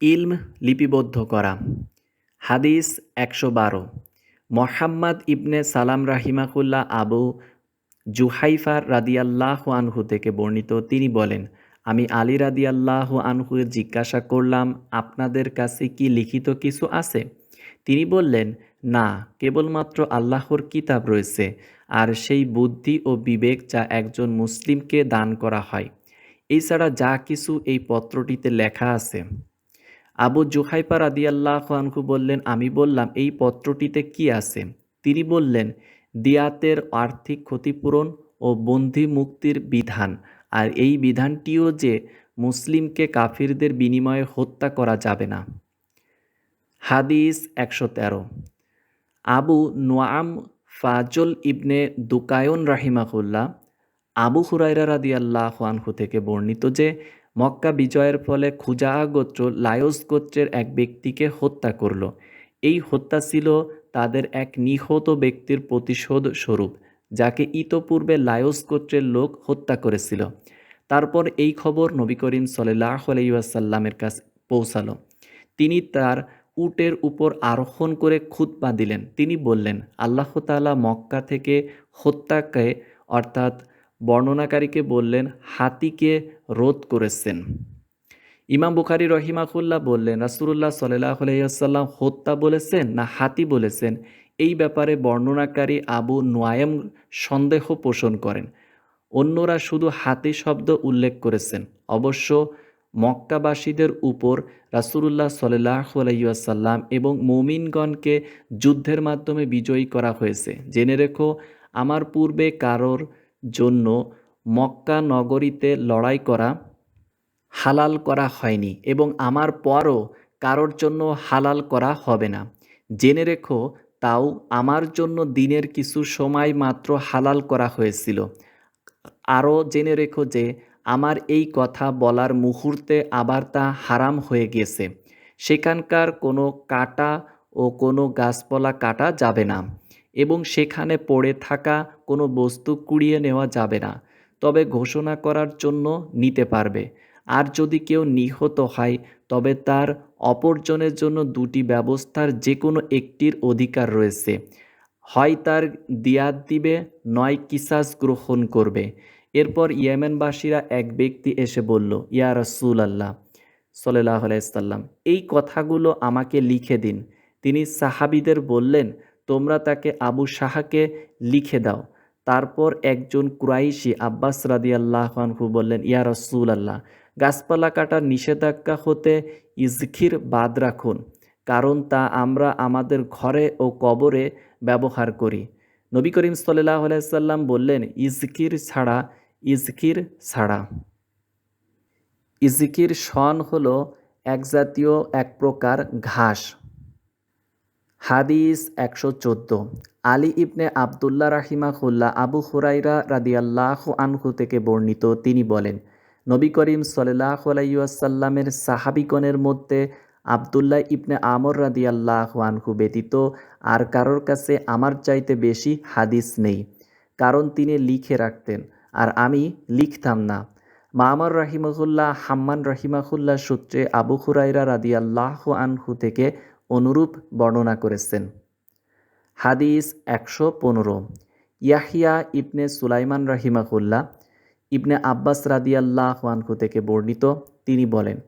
ইলম লিপিবদ্ধ করা। হাদিস একশো বারো। মোহাম্মদ ইবনে সালাম রাহিমাকুল্লাহ আবু জুহাইফার রাদিয়াল্লাহ আনহু থেকে বর্ণিত, তিনি বলেন, আমি আলী রাদিয়াল্লাহ আনহু জিজ্ঞাসা করলাম, আপনাদের কাছে কি লিখিত কিছু আছে? তিনি বললেন, না, কেবলমাত্র আল্লাহর কিতাব রয়েছে, আর সেই বুদ্ধি ও বিবেক যা একজন মুসলিমকে দান করা হয়। এছাড়া যা কিছু এই পত্রটিতে লেখা আছে। আবু জুহাইপা রাদিয়াল্লাহ আনহু বললেন, আমি বললাম, এই পত্রটিতে কি আছে? তিনি বললেন, দিয়াতের আর্থিক ক্ষতিপূরণ ও বন্দি মুক্তির বিধান। আর এই বিধানটিও যে মুসলিমকে কাফিরদের বিনিময়ে হত্যা করা যাবে না। হাদিস একশো তেরো। আবু নোয়াম ফাজল ইবনে দুকায়ন রাহিমাহুল্লাহ আবু হুরাইরা রাদি আল্লাহ আনহু থেকে বর্ণিত যে মক্কা বিজয়ের ফলে খুজা গোত্র লায়স গোত্রের এক ব্যক্তিকে হত্যা করল। এই হত্যা ছিল তাদের এক নিহত ব্যক্তির প্রতিশোধ স্বরূপ, যাকে ইতপূর্বে লায়স গোত্রের লোক হত্যা করেছিল। তারপর এই খবর নবী করিম সাল্লাহ আলাইসাল্লামের কাছে পৌঁছালো। তিনি তার উটের উপর আরোহণ করে খুতবা দিলেন। তিনি বললেন, আল্লাহ তালা মক্কা থেকে হত্যাকে অর্থাৎ বর্ণনাকারীকে বললেন, হাতিকে রোধ করেছেন। ইমাম বুখারি রহিমাকুল্লাহ বললেন রাসুল্লাহ সাল্লাহ আলাইসাল্লাম হত্যা বলেছেন না হাতি বলেছেন? এই ব্যাপারে বর্ণনাকারী আবু নোয়ায়েম সন্দেহ পোষণ করেন। অন্যরা শুধু হাতি শব্দ উল্লেখ করেছেন। অবশ্য মক্কাবাসীদের উপর রাসুলুল্লাহ সাল্লাহ আলাইসাল্লাম এবং মৌমিনগণকে যুদ্ধের মাধ্যমে বিজয়ী করা হয়েছে। জেনে রেখো, আমার পূর্বে কারোর জন্য মক্কা নগরীতে লড়াই করা হালাল করা হয়নি এবং আমার পরও কারোর জন্য হালাল করা হবে না। জেনে রেখো, তাও আমার জন্য দিনের কিছু সময় মাত্র হালাল করা হয়েছিল। আরও জেনে রেখো যে আমার এই কথা বলার মুহূর্তে আবার তা হারাম হয়ে গেছে। সেখানকার কোনো কাটা ও কোনো গাছপালা কাটা যাবে না। এবং সেখানে পড়ে থাকা কোনো বস্তু কুড়িয়ে নেওয়া যাবে না, তবে ঘোষণা করার জন্য নিতে পারবে। আর যদি কেউ নিহত হয়, তবে তার অপরজনের জন্য দুটি ব্যবস্থার যে কোনো একটির অধিকার রয়েছে। হয় তার দিয়াদ দিবে, নয় কিসাস গ্রহণ করবে। এরপর ইয়েমেনবাসীরা এক ব্যক্তি এসে বলল, ইয়া রসুল আল্লাহ সাল্লাহ আলাইসাল্লাম এই কথাগুলো আমাকে লিখে দিন। তিনি সাহাবিদের বললেন তোমরা তাকে আবু শাহাকে লিখে দাও। তারপর একজন কুরাইশি আব্বাস রাদি আল্লাহানহু বললেন, ইয়া রসুল আল্লাহ গাছপালা কাটার নিষেধাজ্ঞা হতে ইজখির বাদ রাখুন, কারণ তা আমরা আমাদের ঘরে ও কবরে ব্যবহার করি। নবী করিম সাল্লাহ আলাইসাল্লাম বললেন ইজকির ছাড়া ইজকির ছাড়া। ইজকির শন হল এক জাতীয় এক প্রকার ঘাস। হাদিস একশো চোদ্দ। আলী ইবনে আবদুল্লাহ রাহিমাহুল্লাহ আবু হুরাইরা রাদিয়াল্লাহ আনহু থেকে বর্ণিত, তিনি বলেন, নবী করিম সাল্লাহ আলাইসাল্লামের সাহাবিগণের মধ্যে আবদুল্লাহ ইবনে আমর রাদিয়াল্লাহ আনহু ব্যতীত আর কারোর কাছে আমার চাইতে বেশি হাদিস নেই। কারণ তিনি লিখে রাখতেন, আর আমি লিখতাম না। মামার রাহিমাহুল্লাহ, হাম্মান রাহিমাহুল্লাহ সূত্রে আবু হুরাইরা রাদিয়াল্লাহ আনহু থেকে অনুরূপ বর্ণনা করেছেন। হাদিস একশো পনেরো। ইয়াহিয়া ইবনে সুলাইমান রাহিমাহুল্লাহ ইবনে আব্বাস রাদিয়াল্লাহ আনহু থেকে বর্ণিত। তিনি বলেন,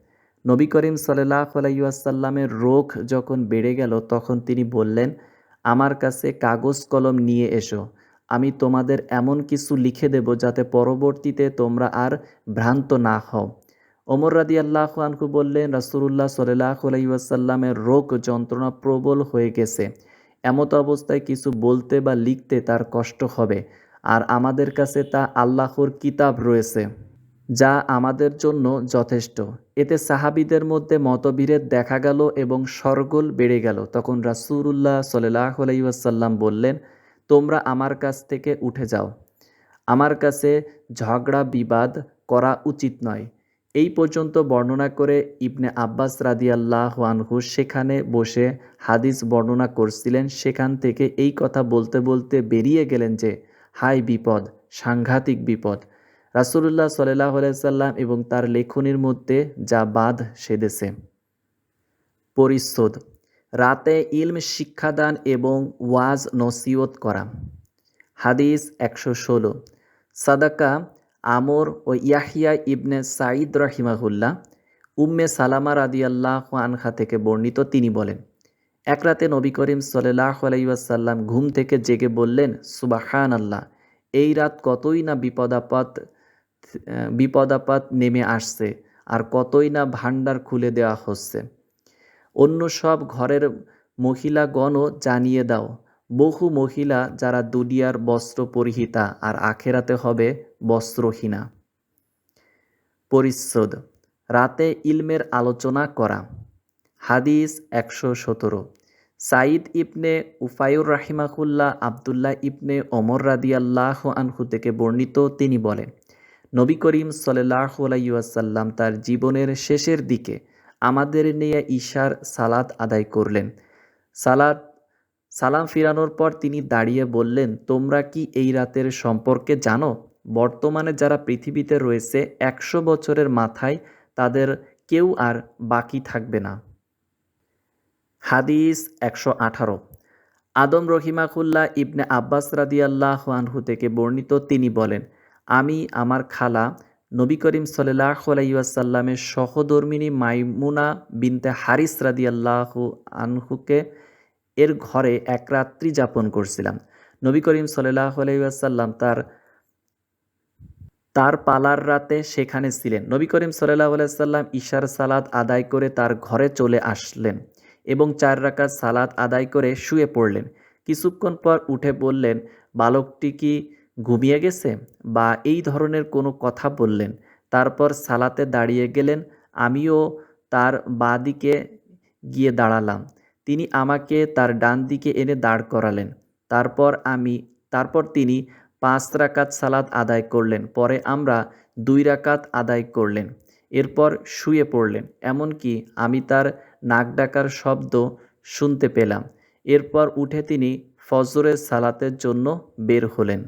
নবী করিম সাল্লাহ আলাইসাল্লামের রোগ যখন বেড়ে গেল, তখন তিনি বললেন, আমার কাছে কাগজ কলম নিয়ে এসো, আমি তোমাদের এমন কিছু লিখে দেব যাতে পরবর্তীতে তোমরা আর ভ্রান্ত না হও। ওমর রাদি আল্লাহ আনকু বললেন রাসুল্লাহ সাল্লাহ আলাইসাল্লামের রোগ যন্ত্রণা প্রবল হয়ে গেছে। এমত অবস্থায় কিছু বলতে বা লিখতে তার কষ্ট হবে। আর আমাদের কাছে তা আল্লাহর কিতাব রয়েছে, যা আমাদের জন্য যথেষ্ট। এতে সাহাবিদের মধ্যে মতবিরেদ দেখা গেল এবং সরগোল বেড়ে গেল। তখন রাসুল্লাহ সাল্লাহ আলাইসাল্লাম বললেন, তোমরা আমার কাছ থেকে উঠে যাও। আমার কাছে ঝগড়া বিবাদ করা উচিত নয়। এই পর্যন্ত বর্ণনা করে ইবনে আব্বাস রাদিয়াল্লাহ আনহু সেখানে বসে হাদিস বর্ণনা করছিলেন। সেখান থেকে এই কথা বলতে বলতে বেরিয়ে গেলেন যে, হাই বিপদ, সাংঘাতিক বিপদ। রাসুল্লাহ সাল্লাহ সাল্লাম এবং তার লেখনির মধ্যে যা বাদ সেদেছে পরিশোধ রাতে ইলম শিক্ষাদান এবং ওয়াজ নসিহত করা। হাদিস একশো ষোলো, সাদাকা আমর ও ইয়াহিয়া ইবনে সাঈদ রাহিমাহুল্লাহ, উম্মে সালামা রাদিয়াল্লাহ আনহা থেকে বর্ণিত তিনি বলেন, এক রাতে নবী করিম সাল্লাহ আলাইসাল্লাম ঘুম থেকে জেগে বললেন সুবাহান আল্লাহ এই রাত কতই না বিপদাপাত বিপদাপাত নেমে আসছে আর কতই না ভাণ্ডার খুলে দেওয়া হচ্ছে। অন্য সব ঘরের মহিলাগণও জানিয়ে দাও বহু মহিলা যারা দুনিয়ার বস্ত্র পরিহিতা আর আখেরাতে হবে বস্ত্রহীনা। পরিচ্ছদ, রাতে ইলমের আলোচনা করা। হাদিস একশো সতেরো। সাইদ ইবনে উফায়ুর রাহিমাকুল্লাহ আবদুল্লাহ ইবনে ওমর রাদিয়াল্লাহ আনহু থেকে বর্ণিত তিনি বলেন, নবী করিম সাল্লাহ আলাইসাল্লাম তার জীবনের শেষের দিকে আমাদের নিয়ে ঈশার সালাত আদায় করলেন। সালাত সালাম ফিরানোর পর তিনি দাঁড়িয়ে বললেন, তোমরা কি এই রাতের সম্পর্কে জানো? বর্তমানে যারা পৃথিবীতে রয়েছে, একশো বছরের মাথায় তাদের কেউ আর বাকি থাকবে না। হাদিস একশো আঠারো। আদম রহিমাকুল্লাহ ইবনে আব্বাস রাদিয়াল্লাহ আনহু থেকে বর্ণিত তিনি বলেন, আমি আমার খালা নবী করিম সাল্লাহ আলাইসাল্লামের সহধর্মিনী মাইমুনা বিনতে হারিস রাদিয়াল্লাহ আনহুকে এর ঘরে এক রাত্রি যাপন করছিলাম। নবী করিম সাল্লাহ আলাইসাল্লাম তার তার পালার রাতে সেখানে ছিলেন। নবী করিম সাল্লাহ আলাইসাল্লাম ঈশার সালাদ আদায় করে তার ঘরে চলে আসলেন এবং চার রাকাত সালাদ আদায় করে শুয়ে পড়লেন। কিছুক্ষণ পর উঠে বললেন, বালকটি কি ঘুমিয়ে গেছে বা এই ধরনের কোনো কথা বললেন তারপর সালাতে দাঁড়িয়ে গেলেন, আমিও তার বাঁ দিকে গিয়ে দাঁড়ালাম। তিনি আমাকে তার ডান দিকে এনে দাঁড় করালেন। তারপর আমি, তারপর তিনি পাঁচ রাকাত সালাত আদায় করলেন, পরে আমরা দুই রাকাত আদায় করলেন, এরপর শুয়ে পড়লেন, এমনকি আমি তার নাক ডাকার শব্দ শুনতে পেলাম। এরপর উঠে তিনি ফজরের সালাতের জন্য বের হলেন।